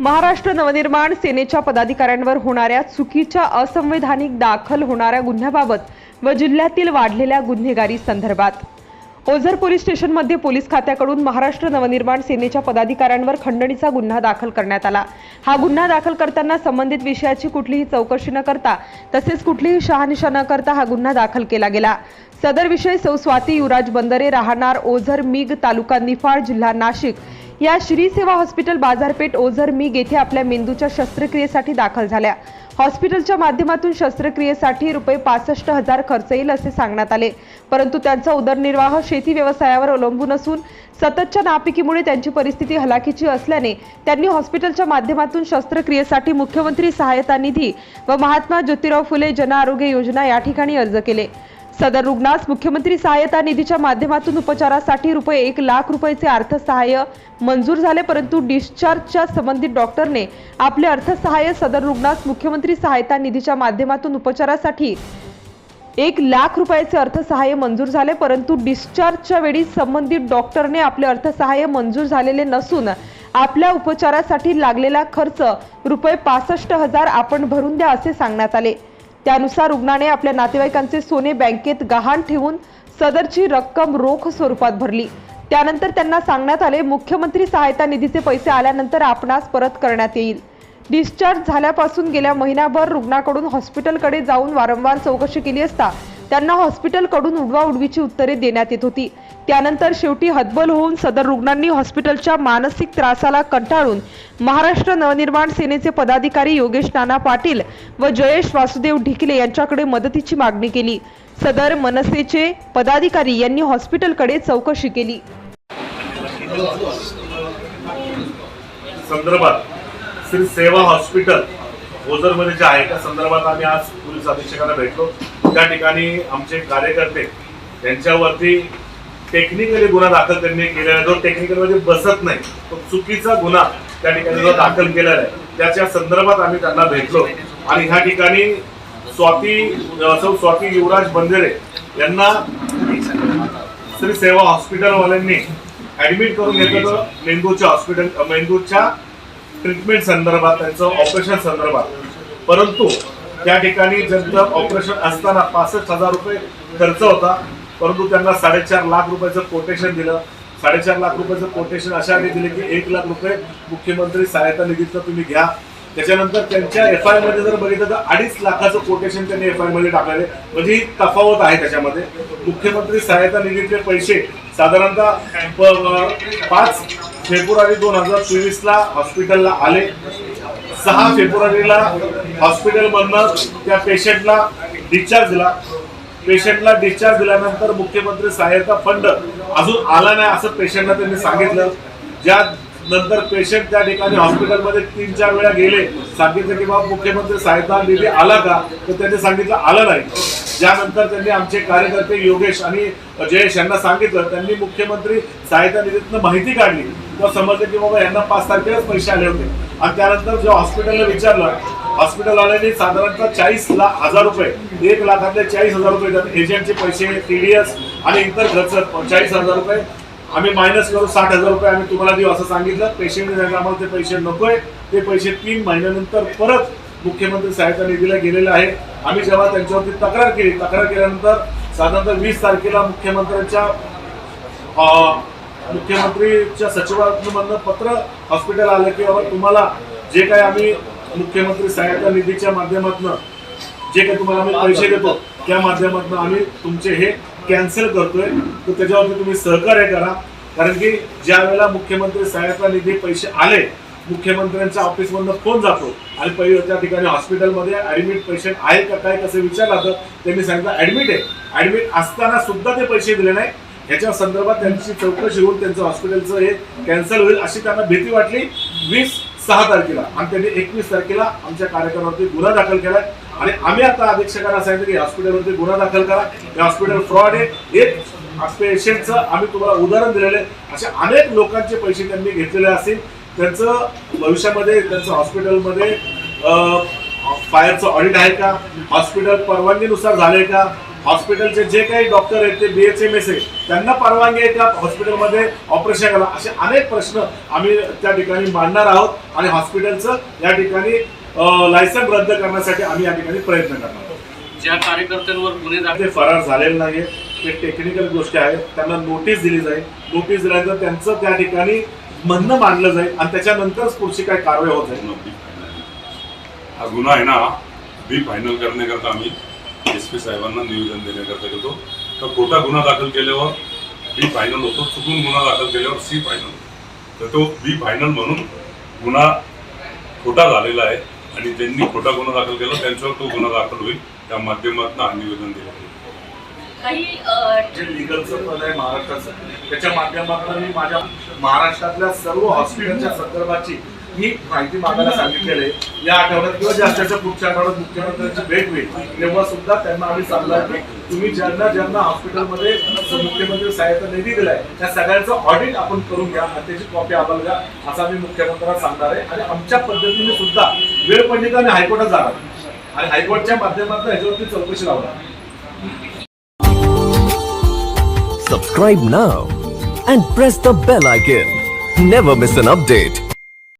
महाराष्ट्र नवनिर्माण सेनेच्या पदाधिकाऱ्यांवर होणाऱ्या चुकीच्या असंवैधानिक दाखल होणाऱ्या गुन्ह्याबाबत व जिल्ह्यातील वाढलेल्या गुन्हेगारी संदर्भात. ओझर पोलीस स्टेशनमध्ये पोलीस खात्याकडून महाराष्ट्र नवनिर्माण सेनेच्या पदाधिकाऱ्यांवर खंडणीचा गुन्हा दाखल करण्यात आला. हा गुन्हा दाखल करताना संबंधित विषयाची कुठलीही चौकशी न करता तसेच कुठलीही शहानिशा न करता हा गुन्हा दाखल केला गेला. सदर विषय सौ स्वाती युवराज बंदरे राहणार ओझर मिग तालुका निफाड जिल्हा नाशिक या श्री सेवा हॉस्पिटल बाजारपेठ ओझर मीग येथे आपल्या मेंदूच्या शस्त्रक्रियेसाठी दाखल झाल्या. हॉस्पिटलच्या माध्यमातून शस्त्रक्रियेसाठी रुपये पासष्ट हजार खर्च येईल असे सांगण्यात आले. परंतु त्यांचा उदरनिर्वाह शेती व्यवसायावर अवलंबून असून सततच्या नापिकीमुळे त्यांची परिस्थिती हलाखीची असल्याने त्यांनी हॉस्पिटलच्या माध्यमातून शस्त्रक्रियेसाठी मुख्यमंत्री सहायता निधी व महात्मा ज्योतिराव फुले जन आरोग्य योजना या ठिकाणी अर्ज केले. सदर रुग्णास मुख्यमंत्री सहायता निधीच्या माध्यमातून उपचारासाठी रुपये एक लाख रुपयाचे अर्थसहाय्य मंजूर झाले परंतु डिस्चार्जच्या संबंधित डॉक्टरने आपले अर्थसहाय्य सदर रुग्णास मुख्यमंत्री सहायता निधीच्या माध्यमातून उपचारासाठी एक लाख रुपयाचे अर्थसहाय्य मंजूर झाले परंतु डिस्चार्जच्या वेळी संबंधित डॉक्टरने आपले अर्थसहाय्य मंजूर झालेले नसून आपल्या उपचारासाठी लागलेला खर्च रुपये पासष्ट हजार आपण भरून द्या असे सांगण्यात आले. त्यानुसार रुग्णाने आपल्या नातेवाईकांचे सोने बँकेत गहाण ठेवून सदरची रक्कम रोख स्वरूपात भरली. त्यानंतर त्यांना सांगण्यात आले मुख्यमंत्री सहायता निधीचे पैसे आल्यानंतर आपणास परत करण्यात येईल. डिस्चार्ज झाल्यापासून गेल्या महिनाभर रुग्णाकडून हॉस्पिटलकडे जाऊन वारंवार चौकशी केली असता त्यांना हॉस्पिटलकडून उडवाउडवीची उत्तरे देण्यात येत होती. त्यानंतर शेवटी हतबल होऊन सदर रुग्णांनी हॉस्पिटलच्या मानसिक त्रासाला कंटाळून महाराष्ट्र नवनिर्माण सेनेचे पदाधिकारी योगेश नाना पाटील व जयेश वासुदेव ढिकले यांच्याकडे मदतीची मागणी केली. सदर मनसेचे पदाधिकारी यांनी हॉस्पिटलकडे चौकशी केली. संदर्भात श्री सेवा हॉस्पिटल ओझरमध्ये जे आहे त्या संदर्भात आम्ही आज पोलीस अधीक्षकांना भेटलो. त्या ठिकाणी आमचे कार्यकर्ते त्यांच्यावरती टेक्निकली गुन्हा दाखल त्यांनी केलेला आहे. जो टेक्निकलमध्ये म्हणजे बसत नाही तो चुकीचा गुन्हा त्या ठिकाणी जो दाखल केलेला आहे. त्याच्या संदर्भात आम्ही त्यांना भेटलो. आणि ह्या ठिकाणी स्वाती सौ स्वाती युवराज बंदेरे यांना श्री सेवा हॉस्पिटलवाल्यांनी ऍडमिट करून घेतलं मेंदूच्या हॉस्पिटल मेंदूच्या ट्रीटमेंट संदर्भात त्यांचं ऑपरेशन संदर्भात. परंतु त्या ठिकाणी ज्यांचं ऑपरेशन असताना पासष्ट हजार रुपये खर्च होता परंतु त्यांना साडेचार लाख रुपयाचं कोटेशन दिलं. साडेचार लाख रुपयाचं कोटेशन अशा दिले की एक लाख रुपये मुख्यमंत्री सहायता निधीचं तुम्ही घ्या. त्याच्यानंतर त्यांच्या एफ आयमध्ये जर बघितलं तर अडीच लाखाचं कोटेशन त्यांनी एफ आयमध्ये टाकलेले म्हणजे ही तफावत आहे त्याच्यामध्ये. मुख्यमंत्री सहायता निधीचे पैसे साधारणतः पाच फेब्रुवारी दोन हजार चोवीसला हॉस्पिटलला आले. सहा फेब्रुवारीला हॉस्पिटलमधनं त्या पेशंटला डिस्चार्ज दिला. पेशंटला डिस्चार्ज दिल्यानंतर मुख्यमंत्री सहायता फंड अजून आला नाही असं पेशंटला त्यांनी सांगितलं. ज्या नंतर पेशंट त्या ठिकाणी हॉस्पिटलमध्ये तीन चार वेळा गेले सांगितलं की बाबा मुख्यमंत्री सहायता निधी आला का? तर त्यांनी सांगितलं आलं नाही. ज्यानंतर त्यांनी आमचे कार्यकर्ते योगेश आणि जयेश यांना सांगितलं त्यांनी मुख्यमंत्री सहायता निधीतनं माहिती काढली. तेव्हा समजलं की बाबा यांना पाच तारखेलाच पैसे आले होते. आणि त्यानंतर जेव्हा हॉस्पिटलला विचारलं हॉस्पिटलवाल्यांनी साधारणतः चाळीस लाख हजार रुपये एक लाखातले चाळीस हजार रुपये त्यात एजंटचे पैसे टीडीएस आणि इतर खर्च चाळीस हजार रुपये. आम्ही मायनस करू साठ हजार रुपये आम्ही तुम्हाला देऊ असं सांगितलं. पेशंट आम्हाला ते पैसे नकोय. ते पैसे तीन महिन्यानंतर परत मुख्यमंत्री सहायता निधीला गेलेले आहे आम्ही जेव्हा त्यांच्यावरती तक्रार केली तक्रार केल्यानंतर साधारणतः वीस तारखेला मुख्यमंत्र्यांच्या मुख्यमंत्रीच्या सचिवांमधनं पत्र हॉस्पिटल आलं की बाबा तुम्हाला जे काही आम्ही मुख्यमंत्री सहायता निधीच्या माध्यमातून जे काही तुम्हाला आम्ही पैसे देतो त्या माध्यमातून आम्ही तुमचे हे कॅन्सल करतोय. तर त्याच्यावरती तुम्ही सहकार्य करा. कारण की ज्या वेळेला मुख्यमंत्री सहायता निधी पैसे आले मुख्यमंत्र्यांच्या ऑफिसमधनं फोन जातो. आणि पहिले त्या ठिकाणी हॉस्पिटलमध्ये ऍडमिट पेशंट आहे का काय कसं विचारलं तर त्यांनी सांगितलं ऍडमिट आहे. ऍडमिट असताना सुद्धा ते पैसे दिले नाही. ह्याच्या संदर्भात त्यांची चौकशी होऊन त्यांचं हॉस्पिटलचं हे कॅन्सल होईल अशी त्यांना भीती वाटली. वीस सहा तारखेला. आणि त्यांनी एकवीस तारखेला आमच्या कार्यक्रमावरती गुन्हा दाखल केला आणि आम्ही आता अधीक्षकांना सांगितलं की हॉस्पिटलवरती गुन्हा दाखल करा. हे हॉस्पिटल फ्रॉड आहे. एक पेशंटचं आम्ही तुम्हाला उदाहरण दिलेलं आहे. असे अनेक लोकांचे पैसे त्यांनी घेतलेले असतील. त्यांचं भविष्यामध्ये त्यांचं हॉस्पिटलमध्ये फायरचं ऑडिट आहे का? हॉस्पिटल परवानगीनुसार झालंय का? हॉस्पिटलचे जे काही डॉक्टर आहेत ते बीएचएमएस आहे त्यांना परवानगी आहे का हॉस्पिटलमध्ये ऑपरेशन करायला. असे अनेक प्रश्न आम्ही त्या ठिकाणी मांडणार आहोत आणि हॉस्पिटलचं या ठिकाणी लायसन रद्द करण्यासाठी आम्ही या ठिकाणी प्रयत्न करणार आहोत. ज्या कार्यकर्त्यांवर गुन्हे दाखल ते फरार झालेले नाही ते टेक्निकल गोष्टी आहेत. त्यांना नोटीस दिली जाईल. नोटीस दिल्यानंतर त्यांचं त्या ठिकाणी म्हणणं मांडलं जाईल आणि त्याच्यानंतरच पुढची काय कारवाई होत जाईल. बी हा गुन्हा आहे ना बी फायनल करण्याकरता आम्ही एस पी साहेबांना निवेदन देण्याकरता गेलो तर खोटा गुन्हा दाखल केल्यावर बी फायनल होतो. चुकून गुन्हा दाखल केल्यावर सी फायनल तर तो बी फायनल म्हणून गुन्हा खोटा झालेला आहे आणि ज्यांनी खोटा गुन्हा दाखल केला त्यांच्यावर तो गुन्हा दाखल होईल. त्या माध्यमातून हा निवेदन दिलं जाईल. काही जे लिगलचं पद आहे महाराष्ट्राचं त्याच्या माध्यमातून मी माझ्या महाराष्ट्रातल्या सर्व हॉस्पिटलच्या संदर्भाची ही माहिती मागायला सांगितलेली आहे. या आठवड्यात किंवा जास्तीच्या पुढच्या आठवड्यात मुख्यमंत्र्यांची भेट होईल तेव्हा सुद्धा त्यांना आम्ही सांगणार की तुम्ही ज्यांना ज्यांना हॉस्पिटलमध्ये मुख्यमंत्री सहायता निधी दिलाय त्या सगळ्यांचं ऑडिट आपण करून घ्या आणि त्याची कॉपी आम्हाला द्या असं आम्ही मुख्यमंत्र्यांना सांगणार आहे. आणि आमच्या पद्धतीने सुद्धा वेळ पडली तर आम्ही हायकोर्टात जाणार. आणि हायकोर्टच्या माध्यमातून ह्याच्यावरती चौकशी लावणार. Subscribe now and press the bell icon. Never miss an update.